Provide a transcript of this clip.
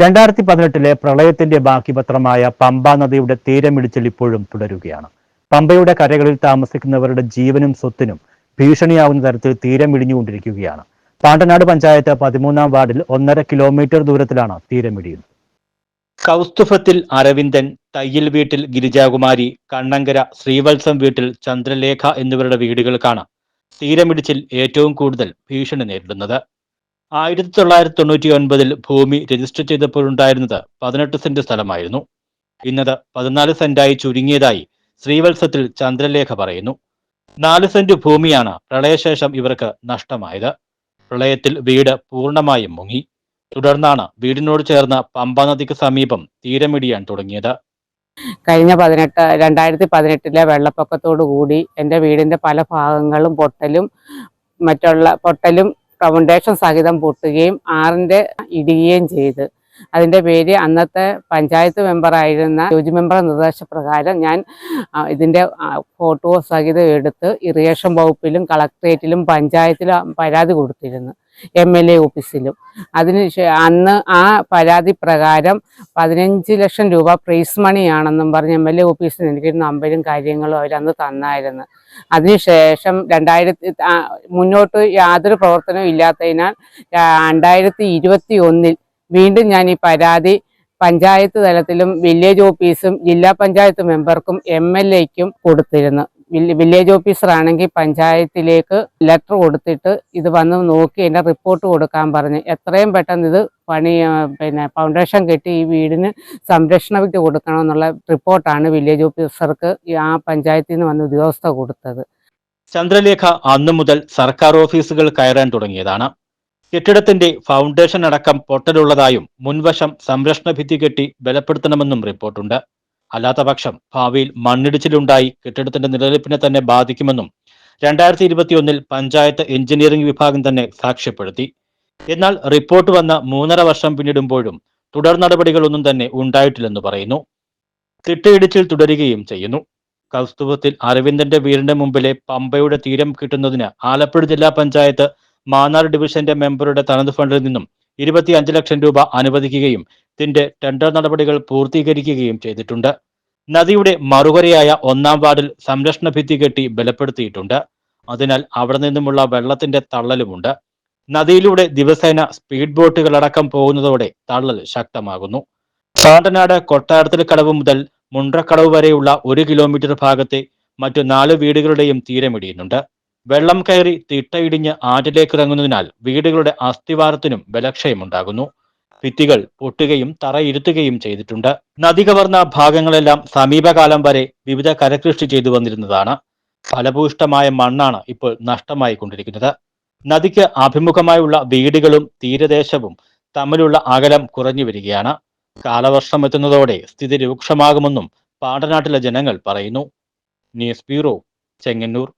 രണ്ടായിരത്തി പതിനെട്ടിലെ പ്രളയത്തിന്റെ ബാക്കിപത്രമായ പമ്പ നദിയുടെ തീരമിടിച്ചിൽ ഇപ്പോഴും തുടരുകയാണ്. പമ്പയുടെ കരകളിൽ താമസിക്കുന്നവരുടെ ജീവനും സ്വത്തിനും ഭീഷണിയാവുന്ന തരത്തിൽ തീരമിടിഞ്ഞുകൊണ്ടിരിക്കുകയാണ്. പാണ്ടനാട് പഞ്ചായത്ത് പതിമൂന്നാം വാർഡിൽ ഒന്നര കിലോമീറ്റർ ദൂരത്തിലാണ് തീരമിടിയുന്നത്. കൗസ്തുഭത്തിൽ അരവിന്ദൻ തയ്യൽ വീട്ടിൽ ഗിരിജാകുമാരി കണ്ണങ്കര ശ്രീവത്സം വീട്ടിൽ ചന്ദ്രലേഖ എന്നിവരുടെ വീടുകൾക്കാണ് തീരമിടിച്ചിൽ ഏറ്റവും കൂടുതൽ ഭീഷണി നേരിടുന്നത്. ആയിരത്തി തൊള്ളായിരത്തി തൊണ്ണൂറ്റി ഒൻപതിൽ ഭൂമി രജിസ്റ്റർ ചെയ്തപ്പോഴുണ്ടായിരുന്നത് പതിനെട്ട് സെന്റ് സ്ഥലമായിരുന്നു. ഇന്നത് പതിനാല് സെന്റായി ചുരുങ്ങിയതായി ശ്രീവത്സത്തിൽ ചന്ദ്രലേഖ പറയുന്നു. നാല് സെന്റ് ഭൂമിയാണ് പ്രളയശേഷം ഇവർക്ക് നഷ്ടമായത്. പ്രളയത്തിൽ വീട് പൂർണമായും മുങ്ങി. തുടർന്നാണ് വീടിനോട് ചേർന്ന പമ്പ നദിക്ക് സമീപം തീരമിടിയാൻ തുടങ്ങിയത്. കഴിഞ്ഞ പതിനെട്ട് രണ്ടായിരത്തി പതിനെട്ടിലെ വെള്ളപ്പൊക്കത്തോടു കൂടി എന്റെ വീടിന്റെ പല ഭാഗങ്ങളും പൊട്ടലും മറ്റുള്ള പൊട്ടലും ഫൗണ്ടേഷൻ സഹിതം പൊട്ടുകയും ആറിന്റെ ഇടുകയും ചെയ്ത്. അതിന്റെ പേര് അന്നത്തെ പഞ്ചായത്ത് മെമ്പറായിരുന്ന ജോജി മെമ്പർ നിർദ്ദേശപ്രകാരം ഞാൻ ഇതിന്റെ ഫോട്ടോ സഹിതം എടുത്ത് ഇറിഗേഷൻ വകുപ്പിലും കളക്ട്രേറ്റിലും പഞ്ചായത്തിലും പരാതി കൊടുത്തിരുന്നു എം എൽ എ ഓഫീസിലും അതിന് അന്ന് ആ പരാതി പ്രകാരം പതിനഞ്ച് ലക്ഷം രൂപ പ്രൈസ് മണിയാണെന്നും പറഞ്ഞ് എം എൽ എ ഓഫീസിൽ എനിക്ക് നമ്പരും കാര്യങ്ങളും അവരന്ന് തന്നായിരുന്നു. അതിനുശേഷം രണ്ടായിരത്തി മുന്നോട്ട് യാതൊരു പ്രവർത്തനവും ഇല്ലാത്തതിനാൽ രണ്ടായിരത്തി ഇരുപത്തി ഒന്നിൽ വീണ്ടും ഞാൻ ഈ പരാതി പഞ്ചായത്ത് തലത്തിലും വില്ലേജ് ഓഫീസും ജില്ലാ പഞ്ചായത്ത് മെമ്പർക്കും എം എൽ എക്കും കൊടുത്തിരുന്നു. വില്ലേജ് ഓഫീസർ ആണെങ്കിൽ പഞ്ചായത്തിലേക്ക് ലെറ്റർ കൊടുത്തിട്ട് ഇത് വന്ന് നോക്കി എന്റെ റിപ്പോർട്ട് കൊടുക്കാൻ പറഞ്ഞു. എത്രയും പെട്ടെന്ന് ഇത് പണി പിന്നെ ഫൗണ്ടേഷൻ കെട്ടി ഈ വീടിന് സംരക്ഷണ വിദ്യ കൊടുക്കണമെന്നുള്ള റിപ്പോർട്ടാണ് വില്ലേജ് ഓഫീസർക്ക് ആ പഞ്ചായത്തിൽ നിന്ന് വന്ന് ഉദ്യോഗസ്ഥ കൊടുത്തത്. ചന്ദ്രലേഖ അന്നു മുതൽ സർക്കാർ ഓഫീസുകൾ കയറാൻ തുടങ്ങിയതാണ്. കെട്ടിടത്തിന്റെ ഫൗണ്ടേഷൻ അടക്കം പൊട്ടലുള്ളതായും മുൻവശം സംരക്ഷണ ഭിത്തി കെട്ടി ബലപ്പെടുത്തണമെന്നും റിപ്പോർട്ടുണ്ട്. അല്ലാത്തപക്ഷം ഭാവിയിൽ മണ്ണിടിച്ചിലുണ്ടായി കെട്ടിടത്തിന്റെ നിലനിൽപ്പിനെ തന്നെ ബാധിക്കുമെന്നും രണ്ടായിരത്തി ഇരുപത്തിയൊന്നിൽ പഞ്ചായത്ത് എഞ്ചിനീയറിംഗ് വിഭാഗം തന്നെ സാക്ഷ്യപ്പെടുത്തി. എന്നാൽ റിപ്പോർട്ട് വന്ന മൂന്നര വർഷം പിന്നിടുമ്പോഴും തുടർ നടപടികളൊന്നും തന്നെ ഉണ്ടായിട്ടില്ലെന്ന് പറയുന്നു. തിട്ടയിടിച്ചിൽ തുടരുകയും ചെയ്യുന്നു. കൗസ്തുഭത്തിൽ അരവിന്ദന്റെ വീടിന്റെ മുമ്പിലെ പമ്പയുടെ തീരം കിട്ടുന്നതിന് ആലപ്പുഴ ജില്ലാ പഞ്ചായത്ത് മാന്നാർ ഡിവിഷന്റെ മെമ്പറുടെ തനത് ഫണ്ടിൽ നിന്നും ഇരുപത്തിയഞ്ച് ലക്ഷം രൂപ അനുവദിക്കുകയും ഇതിന്റെ ടെൻഡർ നടപടികൾ പൂർത്തീകരിക്കുകയും ചെയ്തിട്ടുണ്ട്. നദിയുടെ മറുകരയായ ഒന്നാം വാർഡിൽ സംരക്ഷണ ഭിത്തി കെട്ടി ബലപ്പെടുത്തിയിട്ടുണ്ട്. അതിനാൽ അവിടെ നിന്നുമുള്ള വെള്ളത്തിന്റെ തള്ളലുമുണ്ട്. നദിയിലൂടെ ദിവസേന സ്പീഡ് ബോട്ടുകളടക്കം പോകുന്നതോടെ തള്ളൽ ശക്തമാകുന്നു. ചാണ്ടനാട് കൊട്ടാരത്തിൽ കടവ് മുതൽ മുണ്ട്രക്കടവ് വരെയുള്ള ഒരു കിലോമീറ്റർ ഭാഗത്തെ മറ്റു നാല് വീടുകളുടെയും തീരമിടിയുന്നുണ്ട്. വെള്ളം കയറി തിട്ടയിടിഞ്ഞ് ആറ്റിലേക്ക് ഇറങ്ങുന്നതിനാൽ വീടുകളുടെ അസ്ഥിവാരത്തിനും ബലക്ഷയമുണ്ടാകുന്നു. ഭിത്തികൾ പൊട്ടുകയും തറയിരുത്തുകയും ചെയ്തിട്ടുണ്ട്. നദി കവർന്ന ഭാഗങ്ങളെല്ലാം സമീപകാലം വരെ വിവിധ കരകൃഷി ചെയ്തു വന്നിരുന്നതാണ്. ഫലഭൂഷ്ടമായ മണ്ണാണ് ഇപ്പോൾ നഷ്ടമായി കൊണ്ടിരിക്കുന്നത് നദിക്ക് അഭിമുഖമായുള്ള വീടുകളും തീരദേശവും തമ്മിലുള്ള അകലം കുറഞ്ഞു വരികയാണ്. കാലവർഷം എത്തുന്നതോടെ സ്ഥിതി രൂക്ഷമാകുമെന്നും പാണ്ടനാട്ടിലെ ജനങ്ങൾ പറയുന്നു. News bureau Chengannur.